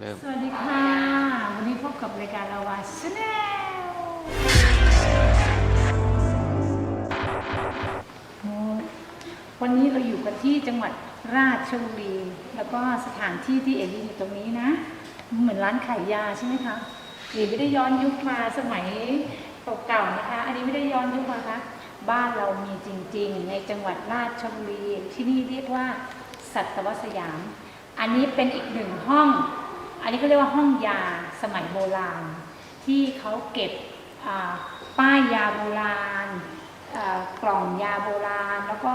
เริ่ม สวัสดีค่ะ วันนี้พบกับรายการลาวาชาแนลวันนี้เราอยู่กันที่จังหวัดราชบุรี แล้วก็สถานที่ที่เอลีอยู่ตรงนี้นะ เหมือนร้านขายยาใช่ไหมคะเอลีไม่ได้ย้อนยุคมาสมัยเก่าๆนะคะ อันนี้ไม่ได้ย้อนยุคมาคะบ้านเรามีจริง ๆ ในจังหวัดราชบุรีที่นี่เรียกว่า สัตวสยาม อันนี้เป็นอีกหนึ่งห้อง นนี้เขาเรียกว่าห้องยาสมัยโบราณ ที่เขาเก็บป้ายยาโบราณกล่องยาโบราณ แล้วก็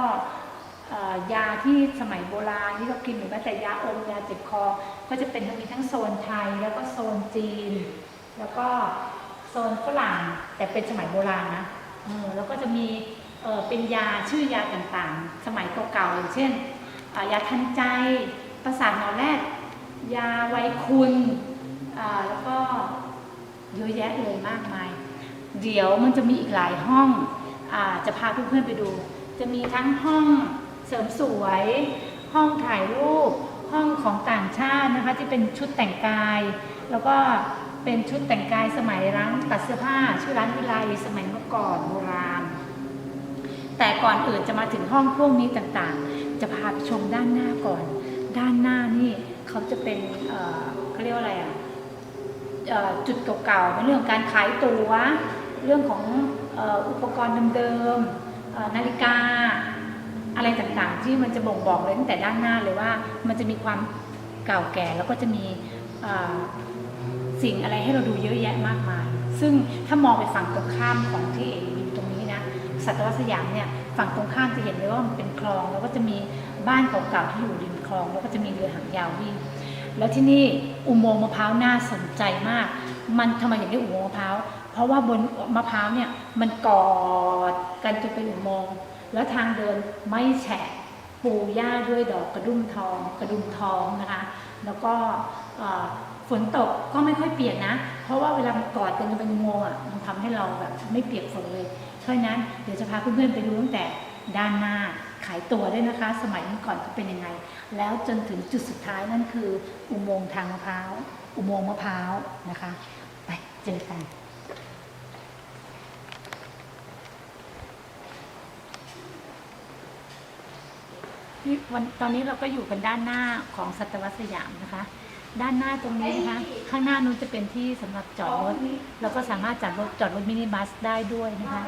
ยาที่สมัยโบราณที่เรากินหรือแม้แต่ยาอมยาเจ็บคอ ก็จะเป็นมีทั้งโซนไทยแล้วก็โซนจีน แล้วก็โซนฝรั่งแต่เป็นสมัยโบราณนะแล้วก็จะมีเป็นยาชื่อยาต่างๆ สมัยเก่าๆอย่างเช่นยาทันใจประสาทหนอนแรก ยาไวคุณแล้วก็เยอะแยะเลยมากมาย เดี๋ยวมันจะมีอีกหลายห้องอจะพาเพื่อนๆไปดู จะมีทั้งห้องเสริมสวย ห้องถ่ายรูป ห้องของต่างชาตินะคะที่เป็นชุดแต่งกาย แล้วก็เป็นชุดแต่งกายสมัยร้านตัดเสื้อผ้า ชื่อร้านวิไลสมัยเมื่อก่อนโบราณ แต่ก่อนอื่นจะมาถึงห้องพวกนี้ต่างๆ จะพาไปชมด้านหน้าก่อน ด้านหน้านี่ เขาจะเป็นเขาเรียกว่าอะไรอะจุดเก่าๆในเรื่องการขายตัว๋วเรื่องของอ,อุปกรณ์เดิมๆนาฬิกาอะไรต่างๆ ที่มันจะบ่งบอกเลยตั้งแต่ด้านหน้าเลยว่า มันจะมีความเก่าแก่แล้วก็จะมีสิ่งอะไรให้เราดูเยอะแยะมากมาย ซึ่งถ้ามองไปฝั่งตรงข้ามของที่เอ สัตวสยามเนี่ยฝั่งตรงข้ามจะเห็นเลยว่ามันเป็นคลอง แล้วก็จะมีบ้านเก่าๆที่อยู่ริมคลอง แล้วก็จะมีเรือหางยาววิ่งแล้วที่นี่อุโมงค์มะพร้าวน่าสนใจมาก มันทำไมอย่างนี้อุโมงค์มะพร้าวเพราะว่าบนมะพร้าวเนี่ยมันกอดกันจนเป็นอุโมงค์แล้วทางเดินไม่แฉะปูหญ้าด้วยดอกกระดุมทอง กระดุมทองนะคะ แล้วก็ ฝนตกก็ไม่ค่อยเปียกนะ เพราะว่าเวลามันกอดกันจนเป็นอุโมงอะมันทำให้เราแบบไม่เปียกฝนเลยเพราะนั้นเดี๋ยวจะพาเพื่อนๆไปดูตั้งแต่ด้านหน้าขายตัวด้วยนะคะ สมัยก่อนเป็นยังไง แล้วจนถึงจุดสุดท้ายนั่นคือ อุโมงค์ทางมะพร้าวอุโมงค์มะพร้าวนะคะ ไปเจอกันนี่วันตอนนี้เราก็อยู่กันด้านหน้าของสัตวสยามนะคะ ด้านหน้าตรงนี้นะคะ ข้างหน้านู้นจะเป็นที่สำหรับจอดรถ แล้วก็สามารถจอดรถจอดรถมินิบัสได้ด้วยนะคะ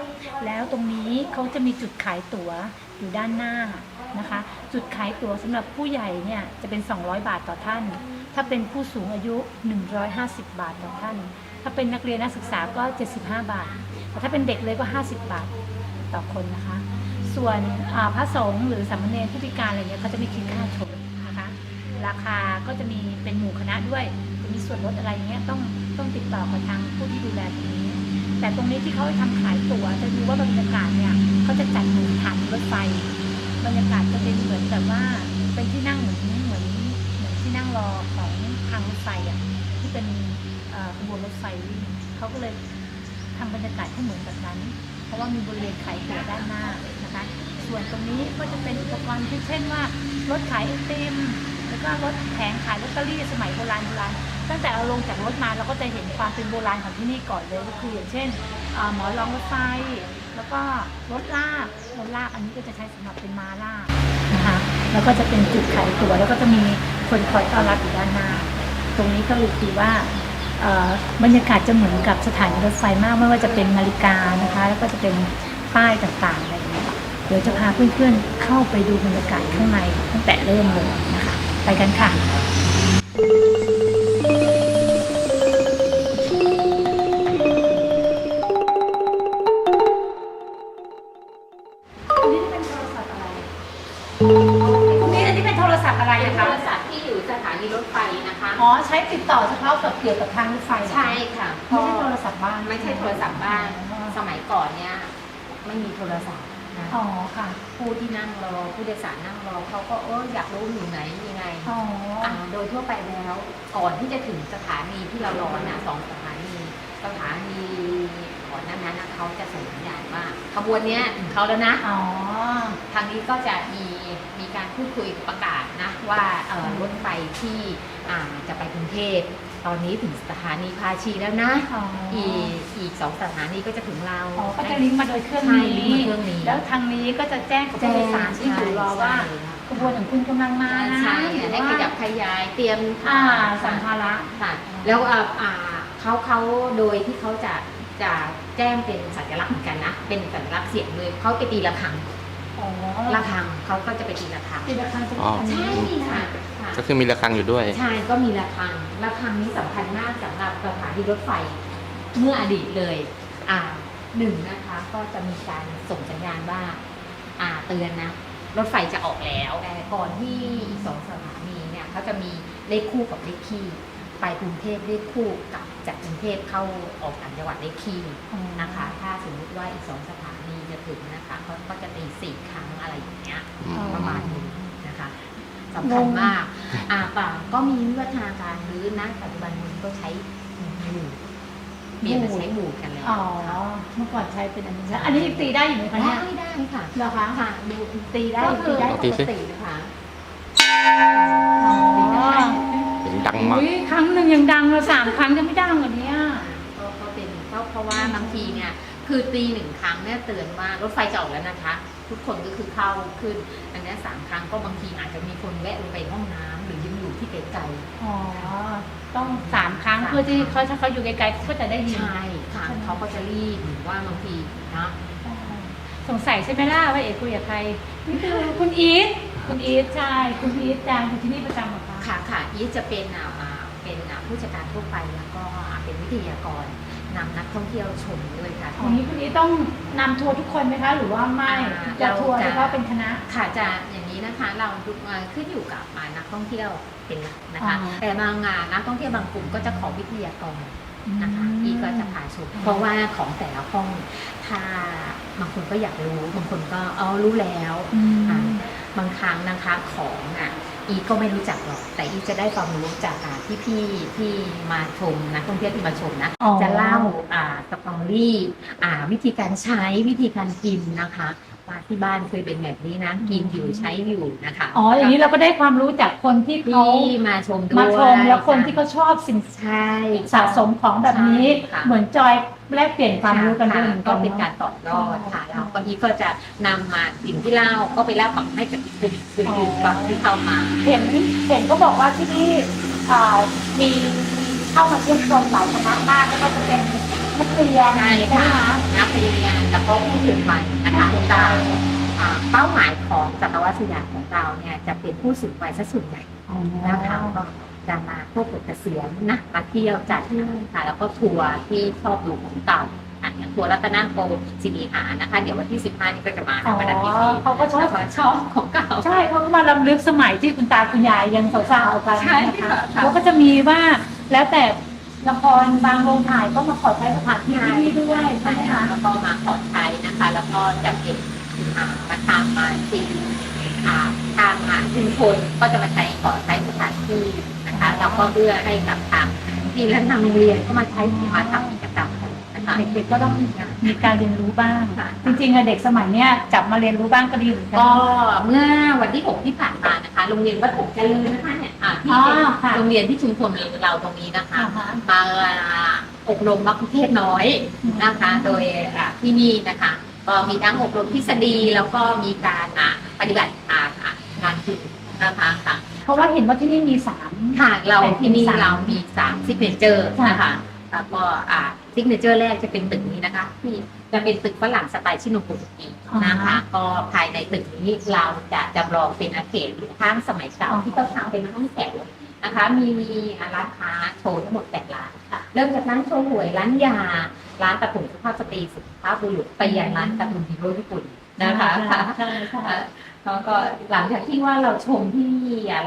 แล้วตรงนี้เขาจะมีจุดขายตั๋วอยู่ด้านหน้านะคะ จุดขายตั๋วสำหรับผู้ใหญ่เนี่ยจะเป็น 200 บาทต่อท่าน ถ้าเป็นผู้สูงอายุ 150 บาทต่อท่าน ถ้าเป็นนักเรียนนักศึกษาก็ 75 บาท แต่ถ้าเป็นเด็กเลยก็ 50 บาทต่อคนนะคะ ส่วนอ่าพระสงฆ์หรือสามเณรผู้พิการอะไรเงี้ยเขาจะไม่คิดค่าชม ราคาก็จะมีเป็นหมู่คณะด้วยจะมีส่วนลดอะไรเงี้ยต้องต้องติดต่อกับทางผู้ที่ดูแลตรงนี้ แต่ตรงนี้ที่เขาทำขายตั๋วจะดูว่าบรรยากาศเนี่ยเขาจะจัดเหมือนฐานรถไฟ บรรยากาศจะเป็นเหมือนแบบว่าเป็นที่นั่งเหมือนเหมือนเหมือนที่นั่งรอของทางรถไฟอะที่เป็นขบวนรถไฟวิ่งเขาก็เลยทำบรรยากาศให้เหมือนแบบนั้น เพราะว่ามีบริเวณขายตั๋วด้านหน้านะคะ ส่วนตรงนี้ก็จะเป็นอุปกรณ์ที่เช่นว่ารถขายไอติม วก็รถแผงขายลอตเตอรี่สมัยโบราณโบราณตั้งแต่เราลงจากรถมาเราก็จะเห็นความเป็นโบราณของที่นี่ก่อนเลยก็คืออย่างเช่นหมอรองรถไฟ แล้วก็รถลากรถลากอันนี้ก็จะใช้สำหรับเป็นมาลากนะคะแล้วก็จะเป็นจุดขายตั๋วแล้วก็จะมีคนคอยต้อนรับอยู่ด้านหน้า ตรงนี้ก็รู้ดีว่าบรรยากาศจะเหมือนกับสถานีรถไฟมากไม่ว่าจะเป็นนาฬิกานะคะ แล้วก็จะเป็นป้ายต่างๆอะไรอย่างเงี้ยเดี๋ยวจะพาเพื่อนๆเข้าไปดูบรรยากาศข้างในตั้งแต่เริ่มเลยนะคะ ไปกันค่ะอันนี้เป็นโทรศัพท์อะไรนี่อันนี้เป็นโทรศัพท์อะไรเป็นนะโทคะรศัพท์ที่อยู่สถานีรถไฟนะคะ อ๋อใช้ติดต่อเฉพาะกับเกี่ยวกับทางรถไฟเหรอคะใช่ค่ะไม่ใช่โทรศัพท์บ้านไม่ใช่โทรศัพท์บ้าน อ๋อสมัยก่อนเนี่ยไม่มีโทรศัพท์ นะอ๋อค่ะ ผู้ที่นั่งรอผู้โดยสารนั่งรอเขาก็เอออยากรู้อยู่ไหนยังไงอ๋ออ่าโดยทั่วไปแล้วก่อนที่จะถึงสถานีที่เรารอนะสองสถานีสถานีก่อนหนั้นนั้นนะเขาจะส่งสัญญาณว่าขบวนเนี้ยถึงเขาแล้วนะอ๋อทางนี้ก็จะมีมีการพูดคุยประกาศนะว่าเอ่อรถไฟที่อ่าจะไปกรุงเทพตอนนี้ถึงสถานีภาชีแล้วนะอ๋ออีกอีกสองสถานีก็จะถึงเราอ๋อก็จะลิงก์มาโดยเครื่องใช่นี้ลิงก์มาเครื่องนี้ แล้วทางนี้ก็จะแจ้งกับผู้โดยสารที่อยู่รอว่าขบวนของคุณกำลังมานะใช่หรือให้ว่าขยับขยายเตรียมอ่าสัมภาระ ค่ะแล้วอ่าอ่าเขาเขาโดยที่เขาจะจะแจ้งเป็นสัญลักษณ์เหมือนกันนะ เป็นสัญลักษณ์เสียงเลยเขาไปตีระฆังอ๋อระฆังเขาก็จะไปตีระฆังตีระฆังจะอ๋อ ใช่ค่ะค่ะ ก็คือมีระฆังอยู่ด้วย ใช่ก็มีระฆังระฆังนี้สำคัญมากสำหรับสถานีรถไฟเมื่ออดีตเลย อ่า หนึ่งนะคะ ก็จะมีการส่งสัญญาณว่า อ่าเตือนนะ รถไฟจะออกแล้ว แต่ก่อนที่อีกสองสถานีเนี่ยเขาจะมีเลขคู่กับเลขคี่ไปกรุงเทพเลขคู่กับจากกรุงเทพเข้าออกต่างจังหวัดเลขคี่นะคะ ถ้าสมมติว่าอีกสองสถานีจะถึงนะคะเขาก็จะตีสี่ครั้งอะไรอย่างเงี้ยอืมประมาณนี้นะคะสำคัญมาก อ่าป่าก็มีวิวัฒนาการหรือนะปัจจุบันนี้ก็ใช้หมู เปลี่ยนมาใช้หมูกันแล้วอ๋อเมื่อก่อนใช้เป็นอันนี้นะอันนี้ยังตีได้อยู่ไหมคะได้เนี่ยได้ค่ะเหรอคะค่ะดูตีได้ก็คืตีอได้ปตีกสิตินะคะอ๋อเสียงดังมาก อุ๊ยครั้งหนึ่งยังดังเลยสามครั้งจะไม่ดังกว่านี้อะก็ก็เป็นก็เพราะว่าบางทีเนี่ยคือตีหนึ่งครั้งเนี่ยเตือนว่ารถไฟจะออกแล้วนะคะ ทุกคนก็คือเข้าขึ้นอันเนี้ยสามครั้งก็บางทีอาจจะมีคนแวะลงไปห้องน้ำหรือยังอยู่ ที่ไกลอ๋อ ต้องสามครั้งเพื่อที่เขาถ้าเขาอยู่ไกลๆเขาก็จะได้ๆยิน ใช่ค่ะเขาก็จะรีบหรือว่าบางทีนะสงสัยใช่ไหมล่ะว่าเอกคุยกับใครนี่คือคุณอีทคุณอีทใช่คุณอีทจางอยู่ที่นี่ประจำเหรอคะค่ะค่ะอีทจะเป็นอ่าอ่าเป็นอ่าผู้จัดการทั่วไปแล้วก็อ่าเป็นวิทยากรนำนักท่องเที่ยวชมด้วยค่ะ ของนี้คุณอีทต้องนำทัวร์ทุกคนไหมคะ หรือว่าไม่อ่าจะทัวร์เราจะ เฉพาะเป็นคณะ ค่ะจะอย่าง นี้นะคะเราดูอ่าขึ้นอยู่กับอ่านักท่องเที่ยวเป็นหลักนะคะอ๋อแต่บางงานนักท่องเที่ยวบางกลุ่มก็จะขอวิทยากรนะคะอีก็จะพาชมเพราะว่าของแต่ละห้องถ้าบางคนก็อยากรู้บางคนก็เออรู้แล้วอืมอ่าบางครั้งนะคะของอะอีก็ไม่รู้จักหรอก แต่อีจะได้ความรู้จากอ่าที่พี่ที่มาชมนะท่องเที่ยวที่มาชมนะอ๋อจะเล่าอ่าสตอรี่อ่าวิธีการใช้วิธีการกินนะคะว่า ที่บ้านเคยเป็นแบบนี้นะ กินอยู่ใช้อยู่นะคะอ๋ออย่างนี้เราก็ได้ความรู้จากคนที่เขาที่มาชมด้วยมาชมแล้วคนที่เขาชอบสินใช่สะสมของแบบนี้ใช่ค่ะเหมือนจอยแลกเปลี่ยนความรู้กันด้วยค่ะเหมือนก็กันเป็นเนการอะต่อยอดค่ะแล้วก็อีก็จะนำมาสิ่งที่เล่าก็ไปเล่าให้กับกลุ่มอื่นๆฟังที่เข้ามาเห็นเห็นก็บอกว่าที่นี่อ่ามีเข้ามาเยี่ยมชมหลายคณะมากแล้วก็จะเป็น นักเรียนใช่ใช่ไหมค่ะคะนักเรียนแล้วก็ผู้สืบพันธุ์นะคะตามอ่าเป้าหมายของสัตวสยามของเราเนี่ยจะเป็นผู้สูงวัยซะส่วนใหญ่นะคะก็จะมาพวกเกษียณนะมาเที่ยวจัดค่ะแล้วก็ทัวร์ที่ชอบดูของเก่าอะอย่างทัวร์รัตนโกสิริหานะคะ เดี๋ยววันที่ 15 นี้ก็จะมาอ๋อในวันอาทิตย์นี้เขาก็ชอบแล้วชอบของเก่าใช่เขาก็มาลำลึกสมัยที่คุณตาคุณยายยังสาวๆกันใช่นะคะค่ะเขาก็จะมีว่าแล้วแต่ ละครบางโรงถ่ายก็มาขอใช้สถานที่ที่นี่ด้วยใช่ไหมคะคะแล้วก็มาขอใช้นะคะ แล้วก็จะเก็บมาทำมาจริงอ่าทางอ่าชุมชนก็จะมาใช้ขอใช้สถานที่นะคะแล้วก็เพื่อให้กับทางที่และทางโรงเรียนก็มาใช้มาทำ เด็กๆก็ต้องมีการเรียนรู้บ้าง ค่ะ จริงๆอะเด็กสมัยเนี้ยจับมาเรียนรู้บ้างก็ดีเหมือนกัก็เมื่อวันที่ 6 ที่ผ่านมานะคะ โรงเรียนวัดอกเจริญนะคะเนี่ยอ่าที่อ๋อเป็นค่ะ โรงเรียนที่ชุมชนเราตรงนี้นะคะอ่าฮะ มาอบรมมัคคุเทศก์น้อยนะคะ โดยอ่าที่นี่นะคะ ก็มีทั้งอบรมทฤษฎีแล้วก็มีการอ่าปฏิบัติอ่าอ่างานจริงนะคะค่ะ เพราะว่าเห็นว่าที่นี่มีสาม ค่ะเราแบ่งเป็นที่นี่สามเรามีสามซิกเนเจอร์ค่ะ นะคะแล้วก็อ่า ซิกเนเจอร์แรกจะเป็นตึกนี้นะคะที่จะเป็นตึกฝรั่งสไตล์ชิโนบุกินะคะ ก็ภายในตึกนี้เราจะจำลองเป็นอาเขตห้างสมัยเก่าที่เขาทำเป็นห้องแถวนะคะมีร้านค้าโชว์ทั้งหมดแปดร้านค่ะ เริ่มจากร้านโชว์หวยร้านยา ร้านตะกุ่มสุภาพสตรีสุภาพบุรุษไปยันร้านการ์ตูนฮีโร่ญี่ปุ่น นะคะค่ะใช่ใช่แล้วก็หลังจากที่ว่าเราชมที่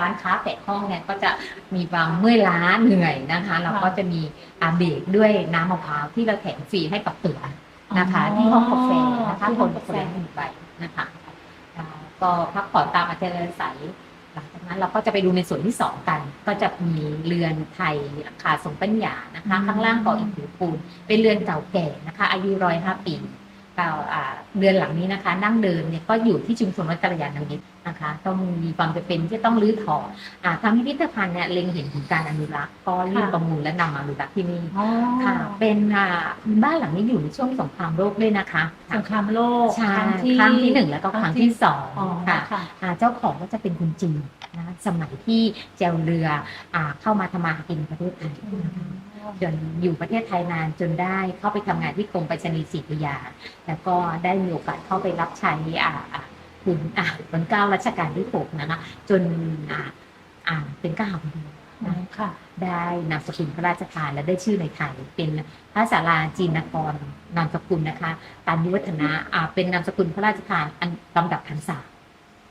ร้านค้าแปะห้องเนี่ยก็จะมีบางเมื่อยล้าเหนื่อยนะคะ เราก็จะมีอาเบรกด้วยน้ำมะพร้าวที่เราแถมฟรีให้กับเตือนะคะ ที่ห้องกาแฟนะคะที่คห้องนกาแฟคนละหนึ่งใบนะคะอ่าก็พักผ่อนตามอัธยาศัยหลังจากนั้นเราก็จะไปดูในส่วนที่สองกัน ก็จะมีเรือนไทยราคาทรงปัญญานะคะ ข้างล่างก่ออิฐถือปูนเป็นเรือนเก่าแก่นะคะ อายุร้อยห้าปีกล่าวอ่า เดือนหลังนี้นะคะ นั่งเดินเนี่ยก็อยู่ที่ชุมชนวัดกัลยาณมิตรนะคะ ต้องมีความจำเป็นที่จะต้องรื้อถอนอ่าทางพิพิธภัณฑ์เนี่ยเล็งเห็นถึงการอนุรักษ์ก็ยื่นประมูลและนำมาอนุรักษ์ที่นี่อ๋อค่ะ เป็นอ่าบ้านหลังนี้อยู่ในช่วงสงครามโลกด้วยนะคะสงครามโลกใช่ครั้งที่ครั้งที่หนึ่งแล้วก็ครั้งที่สองอ๋อค่ะค่ะอ่าเจ้าของก็จะเป็นคนจีนนะสมัยที่แจวเรืออ่าเข้ามาทำมาหากินประเทศไทยนะคะ จนอยู่ประเทศไทยนานจนได้เข้าไปทำงานที่กรมไปรษณีย์ศรีพระยา แล้วก็ได้มีโอกาสเข้าไปรับใช้อ่าอ่าคุณอ่ารัชเก้ารัชกาลที่หกนะคะจนอ่าอ่าเป็นเก้าพอดีนะค่ะได้นามสกุลพระราชทานและได้ชื่อในไทย เป็นพระศาลาจีนกรนามสกุลนะคะตามยุวัฒนะอ่าเป็นนามสกุลพระราชทานอันลำดับพันสาม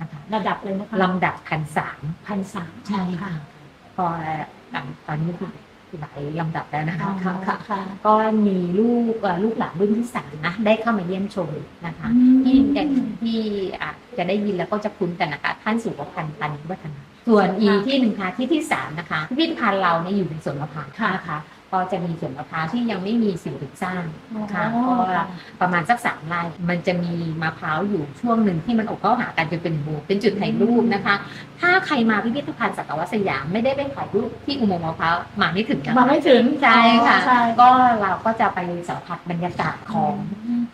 นะคะระดับเลยนะคะลำดับพันสามพันสามใช่ค่ะพอตอนตอนนี้คือ หลายลำดับแล้วนะคะค่ะค่ะค่ะก็มีลูกเอ่อลูกหลานรุ่นที่สามนะได้เข้ามาเยี่ยมชมนะคะอืมที่อย่างที่อะจะได้ยินแล้วก็จะคุ้นกันนะคะท่านสุวพันธ์ปันวัฒนาส่วนอีกที่หนึ่งค่ะที่ที่สามนะคะพิพิธภัณฑ์เราเนี่ยอยู่ในสวนมะพร้าวค่ะนะคะ ก็จะมีสวนมะพร้าวที่ยังไม่มีสิ่งปลูกสร้างค่ะอ๋อ ก็ประมาณสักสามไร่มันจะมีมะพร้าวอยู่ช่วงหนึ่งที่มันอบเข้าหากันจนเป็นหมู่เป็นจุดถ่ายรูปนะคะ ถ้าใครมาพิพิธภัณฑ์สัตวสยามไม่ได้ไปถ่ายรูปที่อุโมงค์มะพร้าวมาไม่ถึงนะมาคะ ไม่ถึงใช่ค่ะ ใช่ก็เราก็จะไปสัมผัสบรรยากาศของ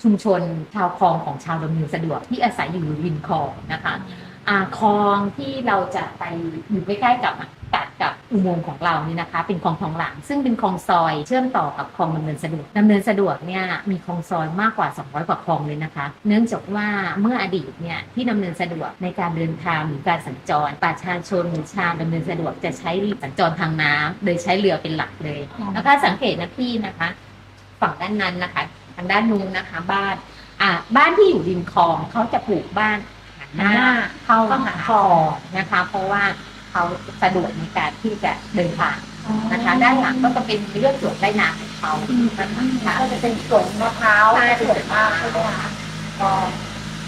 ชุมชนชาวคลองของชาวดำเนินสะดวกที่อาศัยอยู่ริมคลองนะคะ อ่าคลองที่เราจะไปอยู่ใกล้ๆกับตัดกับอุโมงค์ของเรานี่นะคะ เป็นคลองทองหลางซึ่งเป็นคลองซอย เชื่อมต่อกับคลองดำเนินสะดวกดำเนินสะดวกเนี่ยมีคลองซอยมากกว่า 200 กว่าคลองเลยนะคะ เนื่องจากว่าเมื่ออดีตเนี่ยที่ดำเนินสะดวกในการเดินทางหรือการสัญจรประชาชนหรือชาวดำเนินสะดวกจะใช้สัญจรทางน้ำโดยใช้เรือเป็นหลักเลย แล้วก็สังเกตนะพี่นะคะ ฝั่งด้านนั้นนะคะ ทางด้านนู้นนะคะ บ้านอ่าบ้านที่อยู่ริมคลองเขาจะปลูกบ้าน หันหน้าหันหน้าเข้าเข้าหาหาคลองนะคะ เพราะว่าเขาสะดวกในการที่จะเดินทางนะคะด้านหลังก็จะเป็นเรื่องสวนไร่นาของเขานะคะก็จะเป็นสวนมะพร้าวใช่สวยมากใช่ไหมคะก็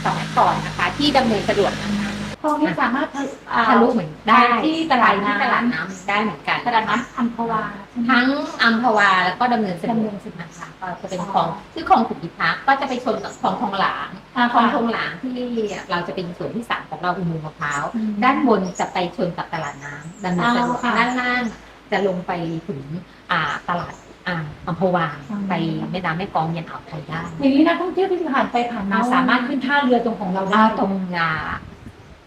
สมัยก่อนนะคะ ที่ดำเนินสะดวกนะคะ คลองนี้สามารถอ่าทะลุเหมือนได้ไปที่ตลาดน้ำไปที่ตลาดน้ำได้เหมือนกันตลาดน้ำอัมพวาใช่ไหมทั้งอัมพวาแล้วก็ดำเนินสะดดำวเนิกนสะดวกนะคะก็จะเป็นคลองชื่อคลองขุนพิทักษ์ก็จะไปชนกับคลองทองหลางอ่าคลองทองหลางที่เราจะเป็นส่วนที่สามของเราอุโมงค์มะพร้าวอืมด้านบนจะไปชนกับตลาดน้ำดำเนินสะดวกอ่าค่ะด้านล่างจะลงไปถึงอ่าตลาดอ่าอัมพวาอืมไปแม่น้ำแม่กลองยันอ่าวไทยได้อย่างนี้นักท่องเที่ยวที่ผ่านไปผ่านมาอ๋อสามารถขึ้นท่าเรือตรงของเราได้อ่าตรงอ่า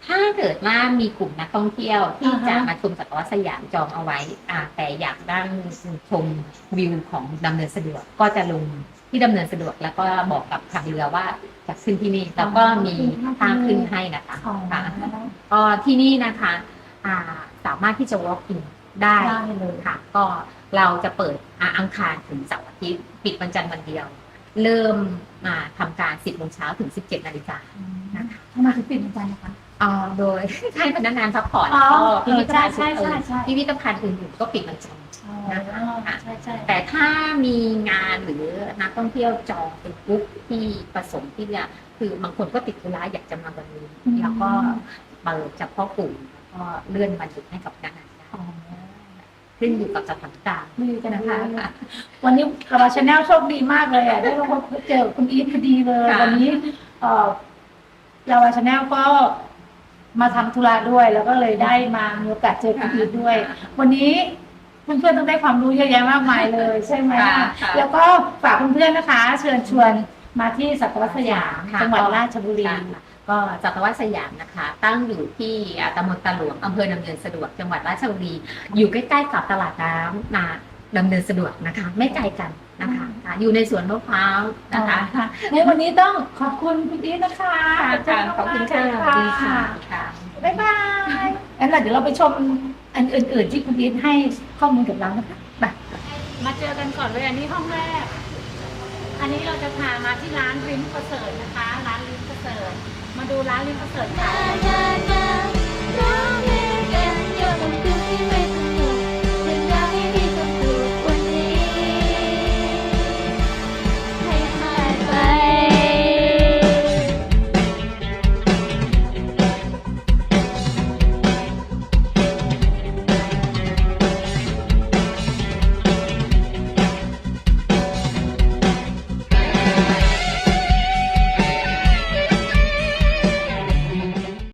ถ้าเกิดว่ามีกลุ่มนักท่องเที่ยวที่อ่าฮะจะมาชมสัตวสยามจองเอาไว้อ่าแต่อยากนั่งชมวิวของดำเนินสะดวกก็จะลงที่ดำเนินสะดวกแล้วก็บอกกับทางเรือว่าจะขึ้นที่นี่แล้วก็มีทางขึ้นให้นะคะอ๋อค่ะก็ที่นี่นะคะอ่าสามารถที่จะ walk in ได้ได้เลยค่ะ ก็เราจะเปิดอ่าอังคารถึงเสาร์อาทิตย์ปิดวันจันทร์วันเดียว เริ่มมาทำการ 10โมงเช้าถึง 17นาฬิกานะคะทำไมถึงปิดเหมือนกันนะคะ อ่าโดยให้พนักงานซัพพอร์ตอ๋อก็พิพิธภัณฑ์ใช่ใช่ใช่ พิพิธภัณฑ์อื่นๆก็ปิดวันจันทร์ นะคะ ใช่ใช่แต่ถ้ามีงานหรือนักท่องเที่ยวจองเป็นกรุ๊ปที่ประสงค์ที่จะคือบางคนก็ติดธุระอยากจะมาวันนี้แล้วก็เปิดเฉพาะกลุ่มแล้วก็เลื่อนวันหยุดให้กับพนักงานได้อ๋อขึ้นอยู่กับสถานการณ์ดีจังนะนะคะ คะ วันนี้เราชาแนลโชคดีมากเลยอะ ได้มาพบเจอคุณอีทพอดีเลย ค่ะ วันนี้เอ่อเราชาแนลก็ มาทำธุระด้วย แล้วก็เลยได้มามีโอกาสเจอคุณอีทด้วย วันนี้เพื่อนๆต้องได้ความรู้เยอะแยะมากมายเลยใช่ไหมค่ะคะค่ะแล้วก็ฝากเพื่อนๆนะคะ เชิญชวนมาที่สัตวสยามค่ะ จังหวัดราชบุรีค่ะก็จัตวสยามนะคะ ตั้งอยู่ที่อ่าตำบลตะหลวงอำเภอดำเนินสะดวกจังหวัดราชบุรี อยู่ใกล้ๆกับตลาดน้ำนาดำเนินสะดวกนะคะ ไม่ไกลกัน นะคะอยู่ในสวนมะพร้าวนะคะในวันนี้ต้องขอบคุณคุณอีทนะคะคะขอบคุณค่ะบ๊ายบายแล้วเดี๋ยวเราไปชมอันอื่น ๆ ที่คุณอีนให้ข้อมูลกับเรานะคะไปมาเจอกันก่อนเลยอันนี้ห้องแรก อันนี้เราจะพามาที่ร้านริมประเสริฐนะคะ ร้านริมประเสริฐมาดูร้านริมประเสริฐขาะ